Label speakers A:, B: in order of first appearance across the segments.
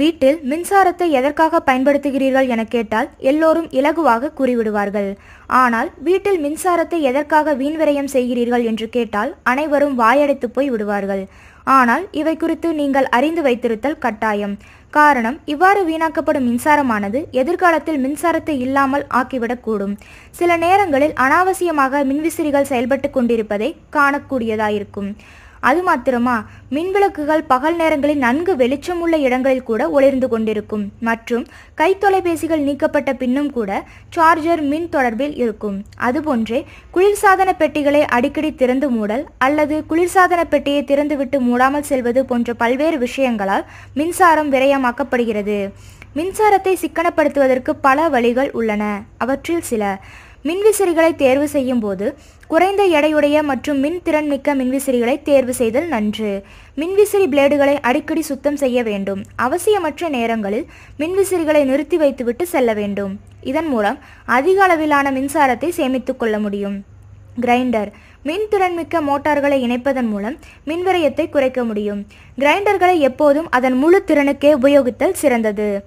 A: வீட்டில் மின்சாரத்தை எதற்காக பயன்படுத்துகிறீர்கள் என கேட்டால் எல்லோரும் இலகுவாக கூறிவிடுவார்கள். ஆனால் வீட்டில் மின்சாரத்தை எதற்காக வீண் விரயம் செய்கிறீர்கள் என்று கேட்டால் அனைவரும் வாயடைத்து போய் விடுவார்கள். ஆனால் இவை குறித்து நீங்கள் அறிந்து வைத்திருத்தல் கட்டாயம். காரணம் இவ்வாறு வீணாக்கப்படும் மின்சாரமானது எதிர்காலத்தில் மின்சாரத்தை இல்லாமல் ஆக்கிவிடக்கூடும் சில நேரங்களில் அனாவசியமாக மின்விசிறிகள் செயல்பட்டு கொண்டிருப்பதை காணக்கூடியதாயிருக்கும். அது மாத்திரமா மின்விளக்குகள் பகல் நேரங்களில் நன்கு வெளிச்சமுள்ள இடங்களில் கூட ஒளிர்ந்து கொண்டிருக்கும். மற்றும் கை தொலைபேசிகள் நீக்கப்பட்ட பின்னும் கூட சார்ஜர் மின் தொடர்பில் இருக்கும். அதுபோன்றே குளிர்சாதன பெட்டிகளை அடிக்கடி திறந்து மூடல் அல்லது குளிர்சாதன பெட்டியை திறந்துவிட்டு மூடாமல் செல்வது போன்ற பல்வேறு விஷயங்களால் மின்சாரம் விரயமாக்கப்படுகிறது. மின்சாரத்தை சிக்கனப்படுத்துவதற்கு பல வழிகள் உள்ளன. அவற்றில் சில மின்விசிறிகளை தேர்வு செய்யும் போது குறைந்த எடையுடைய மற்றும் மின் திறன் மிக்க மின்விசிறிகளை தேர்வு செய்தல் நன்று. மின்விசிறி பிளேடுகளை அடிக்கடி சுத்தம் செய்ய வேண்டும். அவசியமற்ற நேரங்களில் மின்விசிறிகளை நிறுத்தி வைத்துவிட்டு செல்ல வேண்டும். இதன் மூலம் அதிக அளவிலான மின்சாரத்தை சேமித்துக் கொள்ள முடியும். கிரைண்டர். மின்திறன்மிக்க மோட்டார்களை இணைப்பதன் மூலம் மின்விரயத்தை குறைக்க முடியும். கிரைண்டர்களை எப்போதும் அதன் முழு திறனுக்கே உபயோகித்தல் சிறந்தது.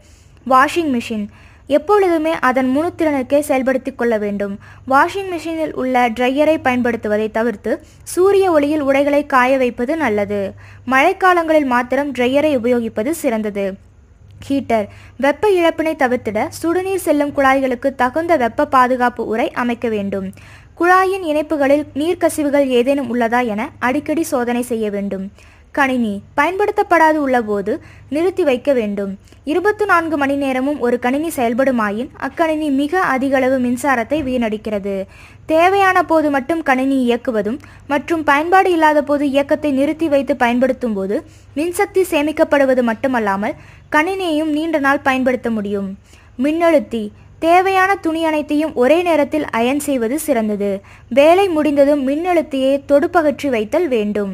A: Washing machine. எப்பொழுதுமே அதன் முழுத்திறனுக்கே செயல்படுத்தி செயல்படுத்திக் கொள்ள வேண்டும். வாஷிங் மிஷினில் உள்ள ட்ரையரை பயன்படுத்துவதை தவிர்த்து சூரிய ஒளியில் உடைகளை காய வைப்பது நல்லது. மழைக்காலங்களில் மாத்திரம் ட்ரையரை உபயோகிப்பது சிறந்தது. ஹீட்டர். வெப்ப இழப்பினை தவிர்த்திட சுடுநீர் செல்லும் குழாய்களுக்கு தகுந்த வெப்ப பாதுகாப்பு உரை அமைக்க வேண்டும். குழாயின் இணைப்புகளில் நீர்க்கசிவுகள் ஏதேனும் உள்ளதா என அடிக்கடி சோதனை செய்ய வேண்டும். கணினி பயன்படுத்தப்படாது உள்ளபோது நிறுத்தி வைக்க வேண்டும். இருபத்தி நான்கு மணி நேரமும் ஒரு கணினி செயல்படுமாயின் அக்கணினி மிக அதிகளவு மின்சாரத்தை வீணடிக்கிறது. தேவையான போது மட்டும் கணினி இயக்குவதும் மற்றும் பயன்பாடு இல்லாத போது இயக்கத்தை நிறுத்தி வைத்து பயன்படுத்தும் போது மின்சக்தி சேமிக்கப்படுவது மட்டுமல்லாமல் கணினியையும் நீண்ட நாள் பயன்படுத்த முடியும். மின்னழுத்தி. தேவையான துணி அனைத்தையும் ஒரே நேரத்தில் அயன் செய்வது சிறந்தது. வேலை முடிந்ததும் மின்னழுத்தியை தொடுப்பகற்றி வைத்தல் வேண்டும்.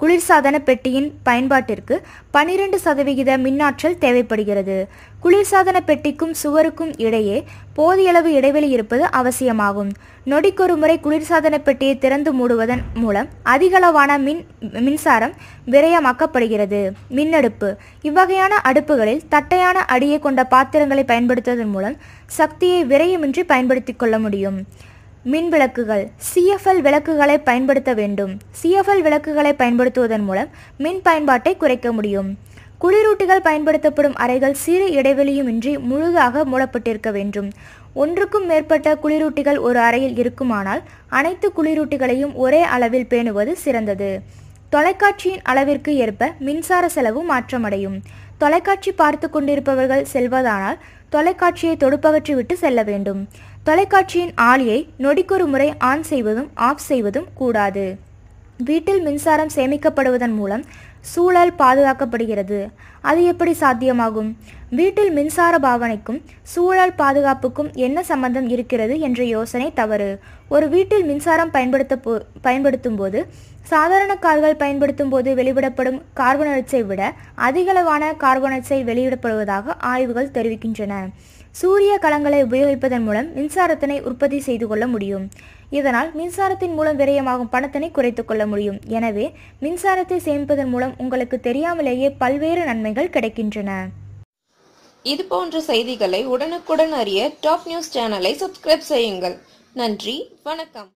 A: குளிர்சாதன பெட்டியின் பயன்பாட்டிற்கு பனிரெண்டு சதவிகித மின்னாற்றல் தேவைப்படுகிறது. குளிர்சாதன பெட்டிக்கும் சுவருக்கும் இடையே போதியளவு இடைவெளி இருப்பது அவசியமாகும். நொடிக்கொரு முறை குளிர்சாதன பெட்டியை திறந்து மூடுவதன் மூலம் அதிகளவான மின் மின்சாரம் விரயமாக்கப்படுகிறது. மின்னடுப்பு. இவ்வகையான அடுப்புகளில் தட்டையான அடியை கொண்ட பாத்திரங்களை பயன்படுத்துவதன் மூலம் சக்தியை விரயமின்றி பயன்படுத்திக் கொள்ள முடியும். மின் விளக்குகள் சிஎஃப்எல் விளக்குகளை பயன்படுத்த வேண்டும். சிஎஃப்எல் விளக்குகளை பயன்படுத்துவதன் மூலம் மின் பயன்பாட்டை குறைக்க முடியும். குளிரூட்டிகள் பயன்படுத்தப்படும் அறைகள் சிறு இடைவெளியுமின்றி முழுதாக மூடப்பட்டிருக்க வேண்டும். ஒன்றுக்கும் மேற்பட்ட குளிரூட்டிகள் ஒரு அறையில் இருக்குமானால் அனைத்து குளிரூட்டிகளையும் ஒரே அளவில் பேணுவது சிறந்தது. தொலைக்காட்சியின் அளவிற்கு ஏற்ப மின்சார செலவு மாற்றமடையும். தொலைக்காட்சி பார்த்து கொண்டிருப்பவர்கள் செல்வதானால் தொலைக்காட்சியை தொடுப்பகற்றி விட்டு செல்ல வேண்டும். தொலைக்காட்சியின் ஆளியை நொடிக்கொரு முறை ஆன் செய்வதும் ஆஃப் செய்வதும் கூடாது. வீட்டில் மின்சாரம் சேமிக்கப்படுவதன் மூலம் சூழல் பாதுகாக்கப்படுகிறது. அது எப்படி சாத்தியமாகும்? வீட்டில் மின்சார பாவனைக்கும் சூழல் பாதுகாப்புக்கும் என்ன சம்பந்தம் இருக்கிறது என்ற யோசனை தவறு. ஒரு வீட்டில் மின்சாரம் பயன்படுத்த போ பயன்படுத்தும் போது சாதாரண கார்கள் பயன்படுத்தும் போது வெளிவிடப்படும் கார்பன் விட அதிகளவான கார்பன் வெளியிடப்படுவதாக ஆய்வுகள் தெரிவிக்கின்றன. சூரிய கலங்களை உபயோகிப்பதன் மூலம் மின்சாரத்தினை உற்பத்தி செய்து கொள்ள முடியும். இதனால் மின்சாரத்தின் மூலம் விரயமாகும் பணத்தினை குறைத்துக் கொள்ள முடியும். எனவே மின்சாரத்தை சேமிப்பதன் மூலம் உங்களுக்கு தெரியாமலேயே பல்வேறு நன்மைகள் கிடைக்கின்றன.
B: இது போன்ற செய்திகளை உடனுக்குடன் அறிய டாப் நியூஸ் சேனலை சப்ஸ்கிரைப் செய்யுங்கள். நன்றி வணக்கம்.